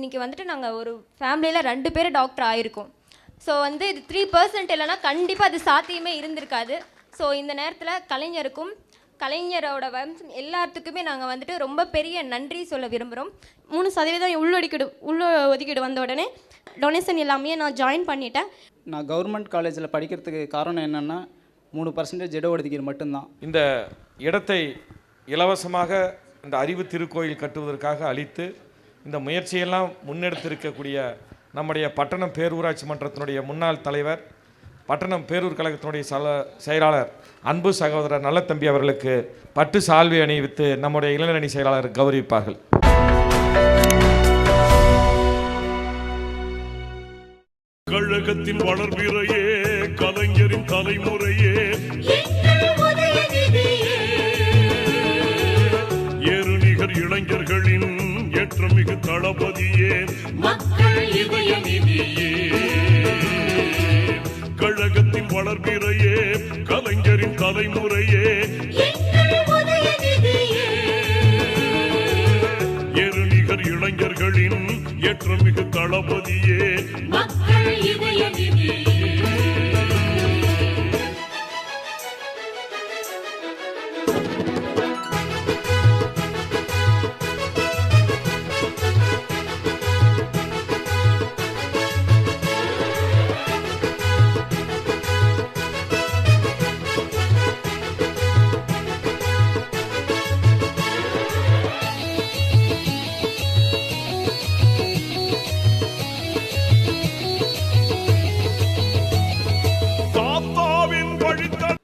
இன்னைக்கு வந்துட்டு நாங்கள் ஒரு ஃபேமிலியில் ரெண்டு பேர் டாக்டர் ஆயிருக்கோம். ஸோ வந்து இது த்ரீ பர்சன்ட் இல்லைன்னா கண்டிப்பாக அது சாத்தியமே இருந்திருக்காது. ஸோ இந்த நேரத்தில் கலைஞருக்கும் கலைஞரோட வம்சம் எல்லாத்துக்குமே நாங்கள் வந்துட்டு ரொம்ப பெரிய நன்றி சொல்ல விரும்புகிறோம் மூணு சதவீதம் உள்ஒதுக்கீடு உள்ள ஒதுக்கீடு வந்த உடனே டொனேஷன் எல்லாமே நான் ஜாயின் பண்ணிட்டேன். நான் கவர்மெண்ட் காலேஜில் படிக்கிறதுக்கு காரணம் என்னென்னா மூணு பர்சன்டேஜ் இட ஒதுக்கீடு மட்டும்தான். இந்த இடத்தை இலவசமாக இந்த அறிவு திருக்கோயில் கட்டுவதற்காக அளித்து இந்த முயற்சியெல்லாம் முன்னெடுத்திருக்கக்கூடிய நம்முடைய பட்டணம் பேரூராட்சி மன்றத்தினுடைய முன்னாள் தலைவர் பட்டணம் பேரூர் கழகத்தினுடைய சல செயலாளர் அன்பு சகோதரர் நல்லத்தம்பி அவர்களுக்கு பட்டு சால்வி அணிவித்து நம்முடைய இளைஞரணி செயலாளர் கௌரவிப்பார்கள். கழகத்தின் வளர்பிறையே ஏறுநிகர் இளைஞர்களின் ஏற்றமிகு தளபதியே. மக்கள் இதய நிதியே. கழகத்தின் வளர்பிறையே கலைஞரின் தலைமுறையே. இளைஞர்களின் ஏற்றமிகு தளபதியே.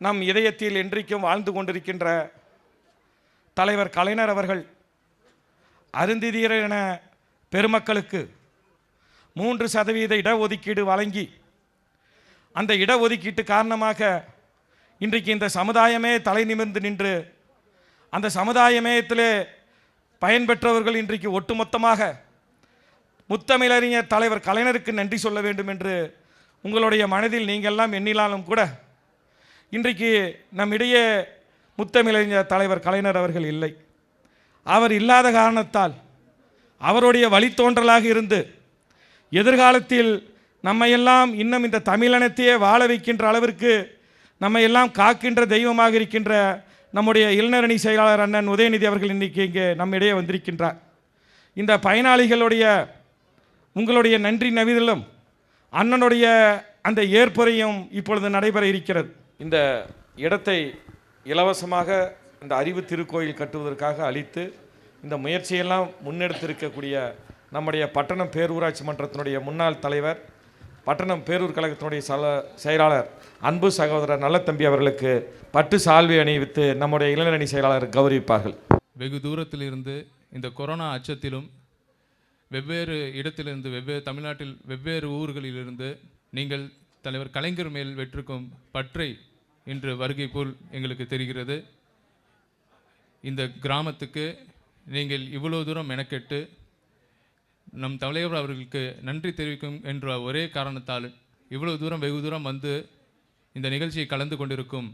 நம் இதயத்தில் என்றைக்கும் வாழ்ந்து கொண்டிருக்கின்ற தலைவர் கலைஞர் அவர்கள் அருந்திதீர என பெருமக்களுக்கு மூன்று சதவீத இடஒதுக்கீடு வழங்கி அந்த இடஒதுக்கீட்டு காரணமாக இன்றைக்கு இந்த சமுதாயமே தலை நிமிர்ந்து நின்று அந்த சமுதாயமயத்திலே பயன்பெற்றவர்கள் இன்றைக்கு ஒட்டுமொத்தமாக முத்தமிழறிஞர் தலைவர் கலைஞருக்கு நன்றி சொல்ல வேண்டும் என்று உங்களுடைய மனதில் நீங்கள்லாம் எண்ணிலாலும் கூட இன்றைக்கு நம்மிடையே முத்தமிழறிஞர் தலைவர் கலைஞர் அவர்கள் இல்லை. அவர் இல்லாத காரணத்தால் அவருடைய வழித்தோன்றலாக இருந்து எதிர்காலத்தில் நம்மையெல்லாம் இன்னும் இந்த தமிழினத்தையே வாழ வைக்கின்ற அளவிற்கு நம்மையெல்லாம் காக்கின்ற தெய்வமாக இருக்கின்ற நம்முடைய இளைஞரணி செயலாளர் அண்ணன் உதயநிதி அவர்கள் இன்றைக்கி இங்கே நம்மிடையே வந்திருக்கின்றார். இந்த பயனாளிகளுடைய உங்களுடைய நன்றி நவிதலும் அண்ணனுடைய அந்த ஏற்புரையும் இப்பொழுது நடைபெற இருக்கிறது. இந்த இடத்தை இலவசமாக இந்த அறிவு திருக்கோயில் கட்டுவதற்காக அளித்து இந்த முயற்சியெல்லாம் முன்னெடுத்திருக்கக்கூடிய நம்முடைய பட்டணம் பேரூராட்சி மன்றத்தினுடைய முன்னாள் தலைவர் பட்டணம் பேரூர் கழகத்தினுடைய சல செயலாளர் அன்பு சகோதரர் நல்லத்தம்பி அவர்களுக்கு பட்டு சால்வை அணிவித்து நம்முடைய இளைஞரணி செயலாளர் கௌரவிப்பார்கள். வெகு தூரத்திலிருந்து இந்த கொரோனா அச்சத்திலும் வெவ்வேறு இடத்திலிருந்து வெவ்வேறு தமிழ்நாட்டில் வெவ்வேறு ஊர்களிலிருந்து நீங்கள் தலைவர் கலைஞர் மேல் வெற்றிருக்கும் பற்றை இன்று வருகை போல் எங்களுக்கு தெரிகிறது. இந்த கிராமத்துக்கு நீங்கள் இவ்வளோ தூரம் மெனக்கெட்டு நம் தலைவர் அவர்களுக்கு நன்றி தெரிவிக்கும் என்ற ஒரே காரணத்தால் இவ்வளோ தூரம் வெகு தூரம் வந்து இந்த நிகழ்ச்சியை கலந்து கொண்டிருக்கும்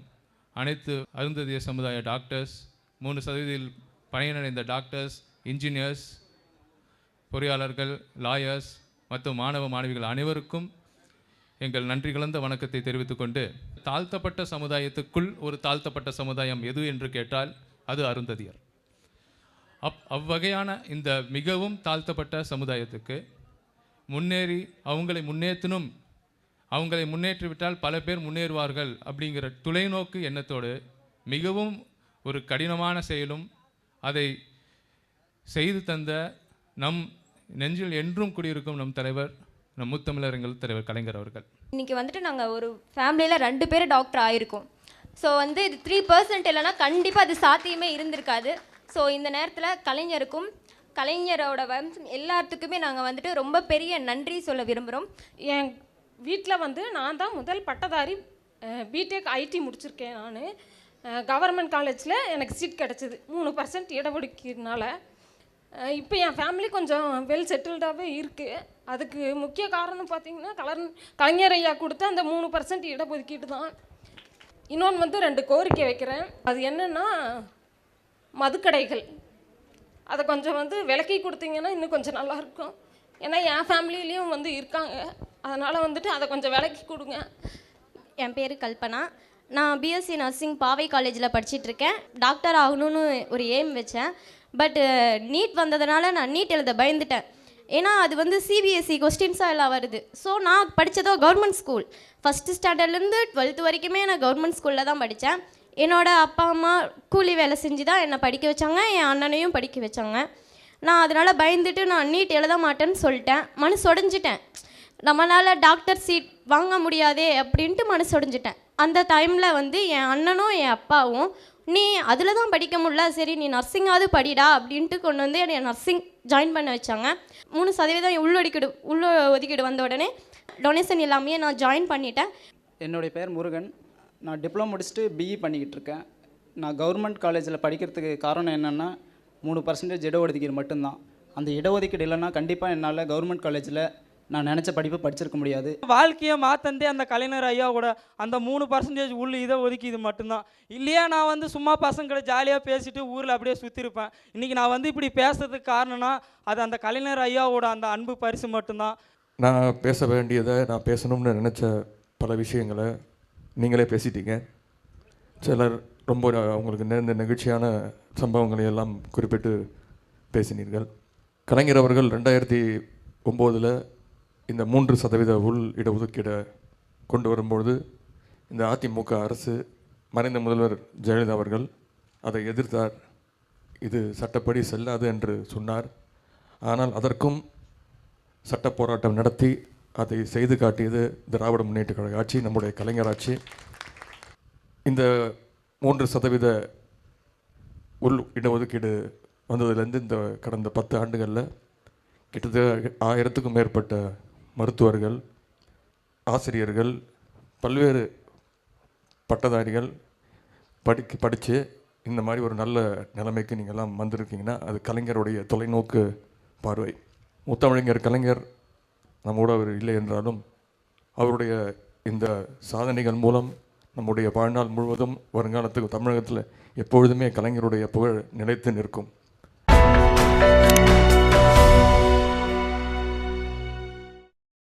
அனைத்து அருந்ததிய சமுதாய டாக்டர்ஸ் மூணு சதவீதத்தில் பயனடைந்த டாக்டர்ஸ் இன்ஜினியர்ஸ் பொறியாளர்கள் லாயர்ஸ் மற்றும் மாணவ மாணவிகள் அனைவருக்கும் எங்கள் நன்றி கலந்த வணக்கத்தை தெரிவித்துக்கொண்டு தாழ்த்தப்பட்ட சமுதாயத்துக்குள் ஒரு தாழ்த்தப்பட்ட சமுதாயம் எது என்று கேட்டால் அது அருந்ததியர். அப் அவ்வகையான இந்த மிகவும் தாழ்த்தப்பட்ட சமுதாயத்துக்கு முன்னேறி அவங்களை முன்னேற்றணும் அவங்களை முன்னேற்றிவிட்டால் பல பேர் முன்னேறுவார்கள் அப்படிங்கிற தொலைநோக்கு எண்ணத்தோடு மிகவும் ஒரு கடினமான செயலும் அதை செய்து தந்த நம் நெஞ்சில் என்றும் குடியிருக்கும் நம் தலைவர் நம் முத்தமிழரங்கள் தலைவர் கலைஞர் அவர்கள். இன்னைக்கு வந்துட்டு நாங்கள் ஒரு ஃபேமிலியில் ரெண்டு பேர் டாக்டர் ஆயிருக்கோம். ஸோ வந்து இது த்ரீ பர்சன்ட் இல்லைன்னா கண்டிப்பாக அது சாத்தியமே இருந்திருக்காது. ஸோ இந்த நேரத்தில் கலைஞருக்கும் கலைஞரோட வம்சம் எல்லாத்துக்குமே நாங்கள் வந்துட்டு ரொம்ப பெரிய நன்றி சொல்ல விரும்புகிறோம் என் வீட்டில் வந்து நான் தான் முதல் பட்டதாரி பிடெக் ஐடி முடிச்சிருக்கேன் நான். கவர்மெண்ட் காலேஜில் எனக்கு சீட் கிடச்சிது. மூணு பர்சன்ட் இடஒதுக்கீடுனால இப்போ என் ஃபேமிலி கொஞ்சம் வெல் செட்டில்டாகவே இருக்குது அதுக்கு முக்கிய காரணம் பார்த்தீங்கன்னா கலர் கலைஞர் ஐயா கொடுத்த அந்த மூணு பர்சன்ட் இடஒதுக்கீடு தான். இன்னொன்று வந்து ரெண்டு கோரிக்கை வைக்கிறேன். அது என்னென்னா மதுக்கடைகள். அதை கொஞ்சம் வந்து விலக்கி கொடுத்தீங்கன்னா இன்னும் கொஞ்சம் நல்லாயிருக்கும் ஏன்னா என் ஃபேமிலிலேயும் வந்து இருக்காங்க. அதனால் வந்துட்டு அதை கொஞ்சம் விலக்கி கொடுங்க. என் பேர் கல்பனா. நான் பிஎஸ்சி நர்சிங் பாவை காலேஜில் படிச்சிட்ருக்கேன் டாக்டர் ஆகணும்னு ஒரு எய்ம் வச்சேன். பட் நீட் வந்ததுனால நான் நீட் எழுத பயந்துட்டேன். ஏன்னா அது வந்து சிபிஎஸ்சி கொஸ்டின்ஸாக எல்லாம் வருது. ஸோ நான் படித்ததோ கவர்மெண்ட் ஸ்கூல் ஃபஸ்ட்டு ஸ்டாண்டர்ட்லேருந்து டுவெல்த் வரைக்குமே நான் கவர்மெண்ட் ஸ்கூலில் தான் படித்தேன் என்னோட அப்பா அம்மா கூலி வேலை செஞ்சு தான் என்னை படிக்க வச்சாங்க. என் அண்ணனையும் படிக்க வச்சாங்க. நான் அதனால் பயந்துட்டு நான் நீட் எழுத மாட்டேன்னு சொல்லிட்டேன். மனசு உடஞ்சிட்டேன். நம்மளால் டாக்டர் சீட் வாங்க முடியாதே அப்படின்ட்டு மனசு உடஞ்சிட்டேன். அந்த டைமில் வந்து என் அண்ணனும் என் அப்பாவும் நீ அதில் தான் படிக்க முடியல. சரி நீ நர்சிங்காவது படிடா அப்படின்ட்டு கொண்டு வந்து என்னை நர்சிங் ஜாயின் பண்ண வச்சாங்க. மூணு சதவீதம் உள்ளொடிக்கீடு உள்ள ஒதுக்கீடு வந்த உடனே டொனேஷன் எல்லாமே நான் ஜாயின் பண்ணிட்டேன். என்னுடைய பேர் முருகன். நான் டிப்ளமோ முடிச்சுட்டு பிஇ பண்ணிக்கிட்டு இருக்கேன். நான் கவர்மெண்ட் காலேஜில் படிக்கிறதுக்கு காரணம் என்னென்னா மூணு பர்சன்டேஜ் இடஒதுக்கீடு மட்டும்தான். அந்த இடஒதுக்கீடு இல்லைன்னா கண்டிப்பாக என்னால் கவர்மெண்ட் காலேஜில் நான் நினச்ச படிப்பு படிச்சிருக்க முடியாது. வாழ்க்கையை மாத்தந்தே அந்த கலைஞர் ஐயாவோட அந்த மூணு பர்சன்டேஜ் உள்ள இதை ஒதுக்கி இது மட்டும்தான். இல்லையா நான் வந்து சும்மா பசங்களை ஜாலியாக பேசிட்டு ஊரில் அப்படியே சுற்றிருப்பேன் இன்றைக்கி நான் வந்து இப்படி பேசுறதுக்கு காரணம்னா அது அந்த கலைஞர் ஐயாவோட அந்த அன்பு பரிசு மட்டும்தான். நான் பேச வேண்டியதை நான் பேசணும்னு நினச்ச பல விஷயங்களை நீங்களே பேசிட்டீங்க. சிலர் ரொம்ப அவங்களுக்கு நேர்ந்த நெகிழ்ச்சியான சம்பவங்களை எல்லாம் குறிப்பிட்டு பேசினீர்கள். கலைஞர் அவர்கள் ரெண்டாயிரத்தி ஒம்போதில் இந்த மூன்று சதவீத உள் இடஒதுக்கீடை கொண்டு வரும்பொழுது இந்த அதிமுக அரசு மறைந்த முதல்வர் ஜெயலலிதா அவர்கள் அதை எதிர்த்தார். இது சட்டப்படி செல்லாது என்று சொன்னார். ஆனால் அதற்கும் சட்ட போராட்டம் நடத்தி அதை செய்து காட்டியது திராவிட முன்னேற்ற கழக ஆட்சி நம்முடைய கலைஞர் ஆட்சி. இந்த மூன்று சதவீத உள் இடஒதுக்கீடு வந்ததுலேருந்து இந்த கடந்த பத்து ஆண்டுகளில் கிட்டத்தட்ட ஆயிரத்துக்கும் மேற்பட்ட மருத்துவர்கள் ஆசிரியர்கள் பல்வேறு பட்டதாரிகள் படிக்க படித்து இந்த மாதிரி ஒரு நல்ல நிலைமைக்கு நீங்கள்லாம் வந்திருக்கீங்கன்னா அது கலைஞருடைய தொலைநோக்கு பார்வை. முத்தமிழிஞர் கலைஞர் நம்மோட அவர் இல்லை என்றாலும் அவருடைய இந்த சாதனைகள் மூலம் நம்முடைய வாழ்நாள் முழுவதும் வருங்காலத்துக்கு தமிழகத்தில் எப்பொழுதுமே கலைஞருடைய புகழ் நிலைத்து நிற்கும்.